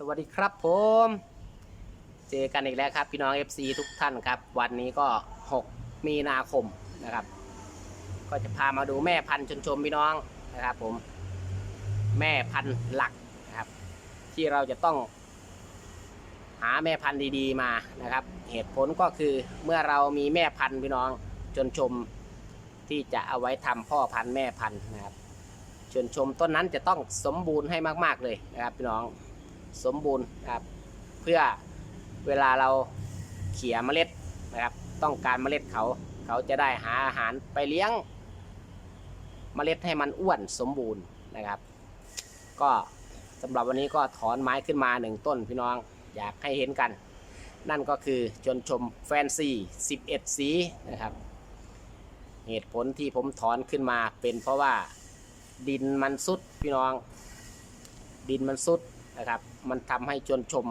สวัสดีครับผม เจอกันอีกแล้วครับ พี่น้อง FC ทุกท่านครับ วันนี้ก็ 6 มีนาคมนะครับ ก็จะพามาดูแม่พันธุ์ชนชมพี่น้องนะครับ ผม แม่พันธุ์หลักนะครับ ที่เราจะต้อง หาแม่พันธุ์ดีๆมานะครับ เหตุผลก็คือเมื่อเรามีแม่พันธุ์พี่น้องชนชมที่จะเอาไว้ทำพ่อพันธุ์แม่พันธุ์นะครับชนชมต้นนั้นจะต้องสมบูรณ์ให้มาก ๆเลยนะครับ พี่น้อง สมบูรณ์นะครับ เพื่อเวลาเราเขี่ยเมล็ดนะครับ ต้องการเมล็ดเขา เขาจะได้หาอาหารไปเลี้ยง เมล็ดให้มันอ้วนสมบูรณ์นะครับ ก็สำหรับวันนี้ก็ถอนไม้ขึ้นมาหนึ่งต้นพี่น้องอยากให้เห็นกัน นั่นก็คือชนชมแฟนซี 11 สีนะครับ เหตุผลที่ผมถอนขึ้นมาเป็นเพราะว่าดินมันสุดพี่น้อง ดินมันสุดนะครับ มันทำให้จนชม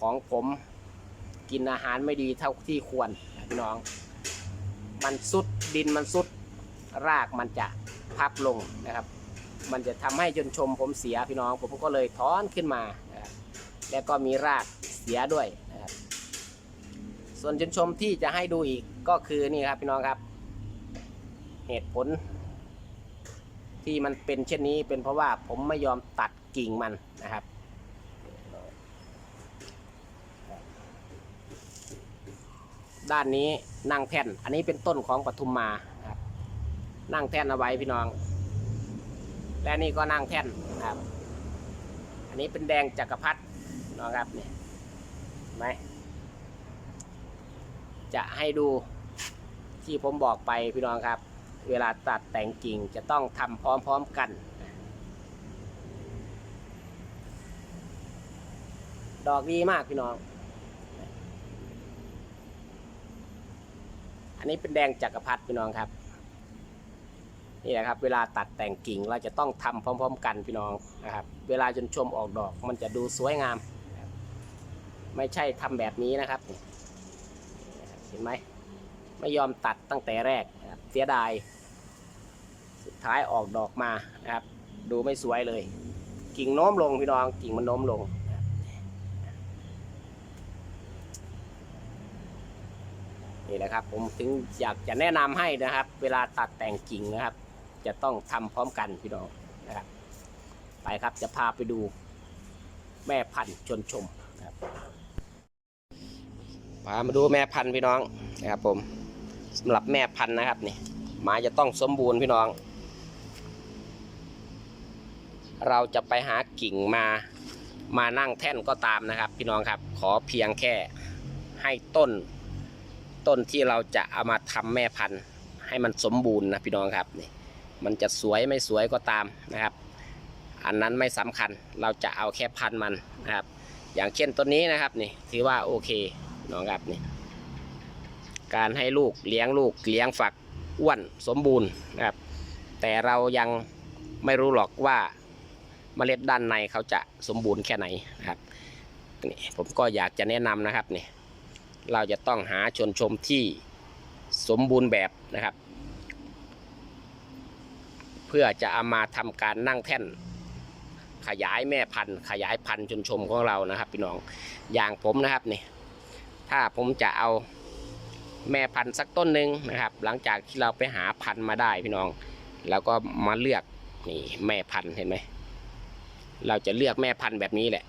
ของผมกินอาหารไม่ดีเท่าที่ควรพี่น้อง มันสุดดินมันสุดรากมันจะพับลงนะครับ มันจะทำให้จนชมผมเสียพี่น้อง ผมก็เลยถอนขึ้นมา แล้วก็มีรากเสียด้วยนะครับส่วนจนชมที่จะให้ดูอีกก็คือนี่ครับพี่น้องครับ เหตุผล ที่มันเป็นเช่นนี้เป็นเพราะว่าผมไม่ยอมตัด กิ่งมันนะครับด้านนี้นั่งแท่น อันนี้เป็นต้นของปทุมมานะครับ นั่งแท่นเอาไว้พี่น้อง และนี่ก็นั่งแท่นนะครับ อันนี้เป็นแดงจักรพรรดินะครับเนี่ยไหมจะให้ดูที่ผมบอกไปพี่น้องครับ เวลาตัดแต่งกิ่งจะต้องทำพร้อมๆกัน ดอกดีมากพี่น้อง อันนี้เป็นแดงจักรพรรดิพี่น้องครับ นี่แหละครับ เวลาตัดแต่งกิ่งเราจะต้องทำพร้อม ๆ กันพี่น้องนะครับ เวลาจนชมออกดอกมันจะดูสวยงาม ไม่ใช่ทำแบบนี้นะครับ เห็นไหมไม่ยอมตัดตั้งแต่แรกนะครับเสียดาย สุดท้ายออกดอกมานะครับ ดูไม่สวยเลย กิ่งโน้มลงพี่น้องกิ่งมันโน้มลง นี่แหละครับ ผมถึงอยากจะแนะนำให้นะครับ เวลาตัดแต่งกิ่งนะครับ จะต้องทำพร้อมกันพี่น้องนะครับ ไปครับจะพาไปดูแม่พันธุ์ชนชมนครับพามาดูแม่พันธุ์พี่น้องนะครับ ผมสำหรับแม่พันธุ์นะครับนี่หมาจะต้องสมบูรณ์พี่น้อง เราจะไปหากิ่งมามานั่งแท่นก็ตามนะครับ พี่น้องครับ ขอเพียงแค่ให้ต้น ต้นที่เราจะเอามาทำแม่พันธุ์ ให้มันสมบูรณ์นะพี่น้องครับนี่มันจะสวยไม่สวยก็ตามนะครับ อันนั้นไม่สำคัญเราจะเอาแค่พันธุ์มันนะครับ อย่างเช่นต้นนี้นะครับนี่ถือว่าโอเคน้องครับนี่การให้ลูกเลี้ยงลูกเลี้ยงฝักอ้วนสมบูรณ์นะครับ แต่เรายังไม่รู้หรอกว่าเมล็ดด้านในเขาจะสมบูรณ์แค่ไหนนะครับนี่ผมก็อยากจะแนะนำนะครับนี่ เราจะต้องหาชนชมที่สมบูรณ์แบบนะครับ เพื่อจะเอามาทำการนั่งแท่น ขยายแม่พันธุ์ ขยายพันธุ์ชนชมของเรานะครับ พี่น้องอย่างผมนะครับนี่ถ้าผมจะเอาแม่พันธุ์สักต้นหนึ่งนะครับ หลังจากที่เราไปหาพันธุ์มาได้พี่น้อง แล้วก็มาเลือกนี่แม่พันธุ์เห็นไหมเราจะเลือกแม่พันธุ์แบบนี้แหละ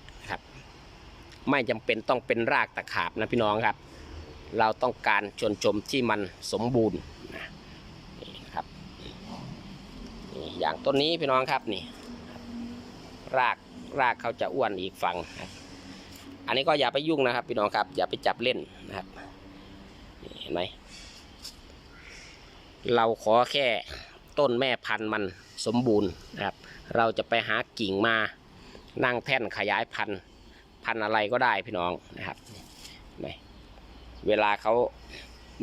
ไม่จำเป็นต้องเป็นรากตะขาบนะพี่น้องครับ เราต้องการชนชมที่มันสมบูรณ์นะนี่ครับนี่อย่างต้นนี้พี่น้องครับนี่ รากรากเขาจะอ้วนอีกฝั่งอันนี้ก็อย่าไปยุ่งนะครับ พี่น้องครับ อย่าไปจับเล่นนะครับเห็นไหมเราขอแค่ต้นแม่พันธุ์มันสมบูรณ์นะครับ เราจะไปหากิ่งมานั่งแท่นขยายพันธุ์ พันธุ์อะไรก็ได้พี่น้องนะครับเห็นไหมเวลาเขา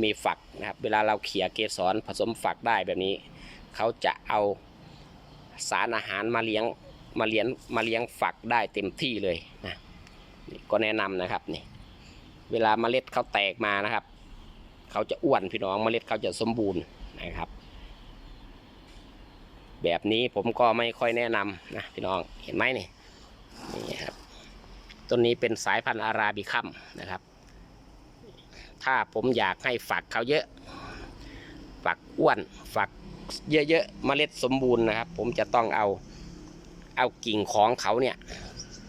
มีฝักนะครับ เวลาเราเขี่ยเกสรผสมฝักได้แบบนี้ เขาจะเอาสารอาหารมาเลี้ยงมาเลี้ยงมาเลี้ยงฝักได้เต็มที่เลยนะนี่ก็แนะนำนะครับนี่เวลาเมล็ดเขาแตกมานะครับ เขาจะอ้วนพี่น้องเมล็ดเขาจะสมบูรณ์นะครับ แบบนี้ผมก็ไม่ค่อยแนะนำนะพี่น้องเห็นไหมนี่นี่ครับ ต้นนี้เป็นสายพันธุ์อาราบิคัมนะครับ ถ้าผมอยากให้ฝักเขาเยอะ ฝักอ้วน ฝักเยอะๆเมล็ดสมบูรณ์นะครับ ผมจะต้องเอาเอากิ่งของเขาเนี่ย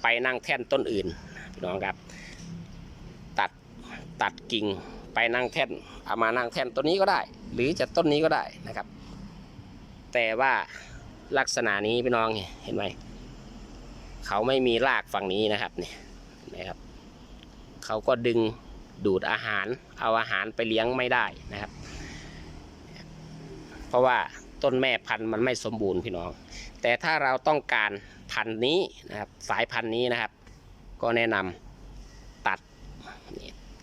ไปนั่งแท่นต้นอื่นพี่น้องครับ ตัดตัดกิ่งไปนั่งแท่นเอามานั่งแท่นต้นนี้ก็ได้ หรือจะต้นนี้ก็ได้นะครับ แต่ว่าลักษณะนี้พี่น้องเห็นไหมเขาไม่มีรากฝั่งนี้นะครับเนี่ย นไหมครับ เขาก็ดึงดูดอาหาร เอาอาหารไปเลี้ยงไม่ได้นะครับ เพราะว่าต้นแม่พันธุ์มันไม่สมบูรณ์พี่น้อง แต่ถ้าเราต้องการพันธุ์นี้นะครับ สายพันธุ์นี้นะครับ ก็แนะนำตัด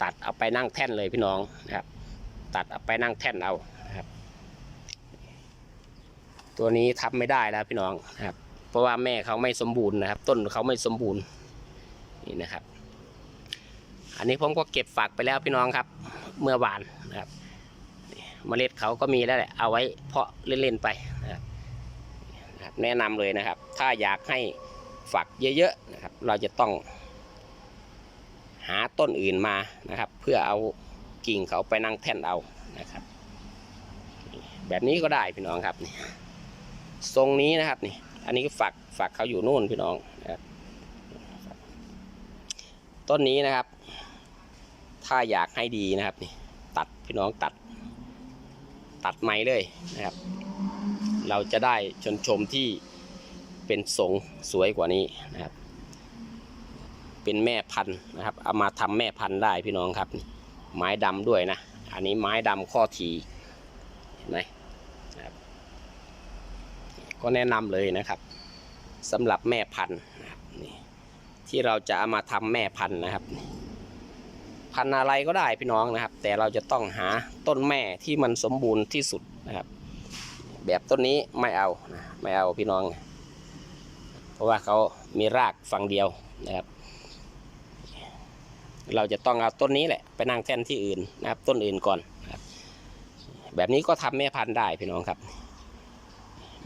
ตัดเอาไปนั่งแท่นเลยพี่น้องนะครับ ตัดเอาไปนั่งแท่นเอานะครับ ตัวนี้ทำไม่ได้แล้วพี่น้องนะครับ เพราะว่าแม่เขาไม่สมบูรณ์นะครับ ต้นเขาไม่สมบูรณ์ นี่นะครับ อันนี้ผมก็เก็บฝากไปแล้วพี่น้องครับ เมื่อวานนะครับเมล็ดเขาก็มีแล้วแหละเอาไว้เพาะเล่นๆไปนะครับแนะนำเลยนะครับ ถ้าอยากให้ฝักเยอะๆนะครับ เราจะต้อง หาต้นอื่นมานะครับ เพื่อเอากิ่งเขาไปนั่งแท่นเอานะครับ แบบนี้ก็ได้พี่น้องครับนี่ทรงนี้นะครับนี่ อันนี้ก็ฝักฝักเขาอยู่นู่นพี่น้องนะครับ ต้นนี้นะครับ ถ้าอยากให้ดีนะครับนี่ตัดพี่น้องตัด ตัดไม้เลยนะครับ เราจะได้ชนชมที่เป็นทรงสวยกว่านี้นะครับ เป็นแม่พันธุ์นะครับ เอามาทำแม่พันธุ์ได้พี่น้องครับ ไม้ดำด้วยนะ อันนี้ไม้ดำข้อทีเห็นไหมนะครับก็แนะนำเลยนะครับสำหรับแม่พันธุ์ ที่เราจะามาทำแม่พันธุ์นะครับ พันธุ์อะไรก็ได้พี่น้องนะครับ แต่เราจะต้องหาต้นแม่ที่มันสมบูรณ์ที่สุดนะครับ แบบต้นนี้ไม่เอานะไม่เอาพี่น้อง เพราะว่าเขามีรากฝั่งเดียวนะครับ เราจะต้องเอาต้นนี้แหละไปนั่งแท่นที่อื่นนะครับ ต้นอื่นก่อนนะครับแบบนี้ก็ทำแม่พันธุ์ได้พี่น้องครับ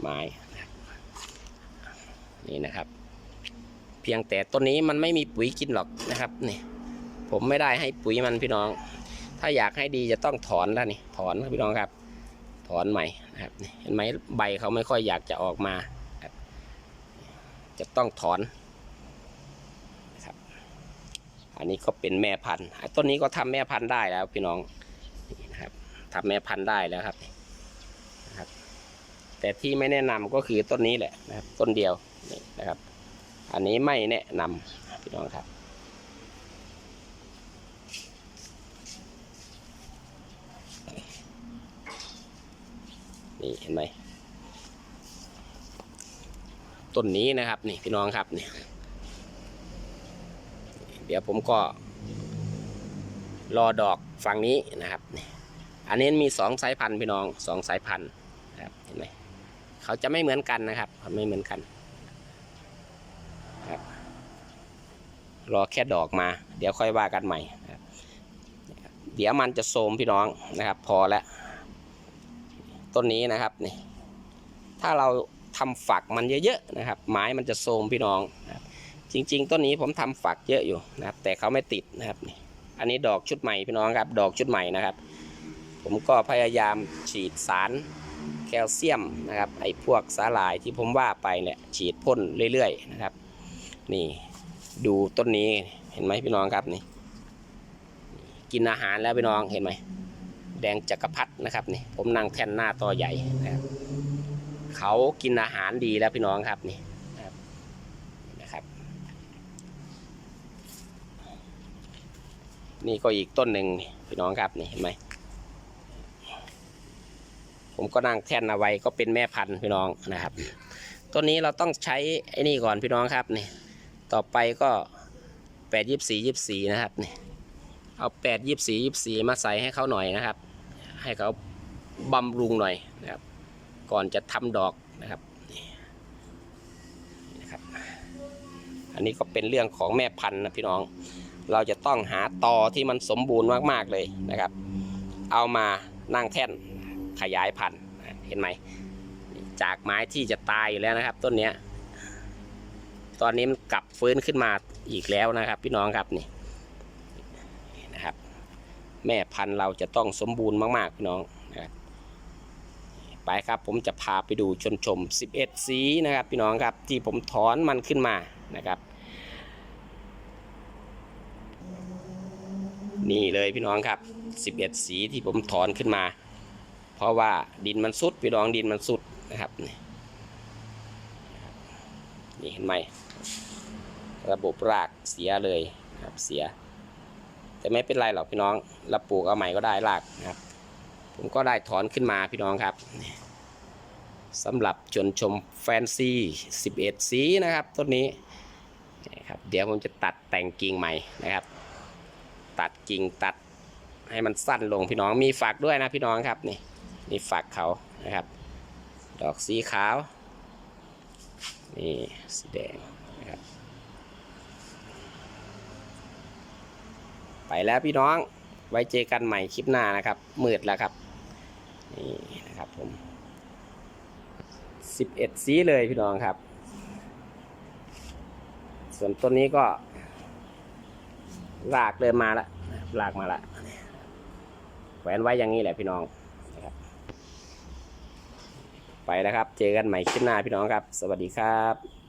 ไม้นี่นะครับ เพียงแต่ต้นนี้มันไม่มีปุ๋ยกินหรอกนะครับนี่ผมไม่ได้ให้ปุ๋ยมันพี่น้อง ถ้าอยากให้ดีจะต้องถอนแล้วนี่ถอนครับพี่น้องครับ ถอนใหม่นะครับเห็นไหมใบเขาไม่ค่อยอยากจะออกมาจะต้องถอนครับอันนี้ก็เป็นแม่พันธุ์ต้นนี้ก็ทำแม่พันธุ์ได้แล้วพี่น้องนะครับทำแม่พันธุ์ได้แล้วครับนะครับ แต่ที่ไม่แนะนำก็คือต้นนี้แหละนะครับ ต้นเดียวนี่นะครับ อันนี้ไม่แนะนำพี่น้องครับนี่เห็นไหมต้นนี้นะครับนี่พี่น้องครับนี่เดี๋ยวผมก็รอดอกฝั่งนี้นะครับนี่อันนี้มีสองสายพันธุ์พี่น้องสองสายพันธุ์นะครับเห็นไหมเขาจะไม่เหมือนกันนะครับเขาไม่เหมือนกันครับ รอแค่ดอกมา เดี๋ยวค่อยว่ากันใหม่ เดี๋ยวมันจะโทรมพี่น้องนะครับ พอแล้วต้นนี้นะครับนี่ถ้าเราทำฝักมันเยอะๆนะครับ ไม้มันจะโทรมพี่น้องนะครับจริง ๆ ต้นนี้ผมทำฝักเยอะอยู่นะครับ แต่เขาไม่ติดนะครับนี่อันนี้ดอกชุดใหม่พี่น้องครับ ดอกชุดใหม่นะครับ ผมก็พยายามฉีดสารแคลเซียมนะครับไอ้พวกสาหร่ายที่ผมว่าไปเนี่ยฉีดพ่นเรื่อยๆนะครับ นี่ ดูต้นนี้เห็นไหมพี่น้องครับนี่ กินอาหารแล้วพี่น้องเห็นไหมแดงจักรพรรดินะครับนี่ผมนั่งแท่นหน้าต่อใหญ่นะครับเขากินอาหารดีแล้วพี่น้องครับนี่นะครับ นี่ก็อีกต้นหนึ่งพี่น้องครับนี่เห็นไหมผมก็นั่งแท่นเอาไว้ก็เป็นแม่พันธุ์พี่น้องนะครับ ต้นนี้เราต้องใช้ไอ้นี่ก่อนพี่น้องครับนี่ ต่อไปก็แปดยี่สี่ยี่สี่นะครับนี่เอาแปดยี่สี่ยี่สี่มาใส่ให้เขาหน่อยนะครับ ให้เขาบำรุงหน่อยนะครับ ก่อนจะทำดอกนะครับนี่นะครับ อันนี้ก็เป็นเรื่องของแม่พันธุ์นะพี่น้อง เราจะต้องหาตอที่มันสมบูรณ์มากๆเลยนะครับ เอามานั่งแท่นขยายพันธุ์เห็นไหมจากไม้ที่จะตายอยู่แล้วนะครับ ต้นเนี้ย ตอนนี้มันกลับฟื้นขึ้นมาอีกแล้วนะครับ พี่น้องครับนี่นะครับ แม่พันธุ์เราจะต้องสมบูรณ์มากๆพี่น้องนะครับไปครับผมจะพาไปดูชนชม 11 สีนะครับพี่น้องครับที่ผมถอนมันขึ้นมานะครับ นี่เลยพี่น้องครับ 11 สีที่ผมถอนขึ้นมา เพราะว่าดินมันสุดพี่น้องดินมันสุดนะครับนี่ นี่เห็นไหม ระบบรากเสียเลยครับเสีย แต่ไม่เป็นไรหรอกพี่น้องเราปลูกเอาใหม่ก็ได้รากนะครับ ผมก็ได้ถอนขึ้นมาพี่น้องครับสำหรับชนชมแฟนซี 11 สีนะครับต้นนี้นี่ครับเดี๋ยวผมจะตัดแต่งกิ่งใหม่นะครับ ตัดกิ่งตัดให้มันสั้นลงพี่น้องมีฝักด้วยนะพี่น้องครับนี่นี่ฝักเขานะครับ ดอกสีขาว นี่สีแดงนะครับไปแล้วพี่น้องไว้เจอกันใหม่คลิปหน้านะครับมืดแล้วครับนี่นะครับผม11สีเลยพี่น้องครับ ส่วนต้นนี้ก็รากเริ่มมาแล้วรากมาแล้วแขวนไว้อย่างนี้แหละพี่น้อง ไปแล้วครับ เจอกันใหม่คลิปหน้าพี่น้องครับ สวัสดีครับ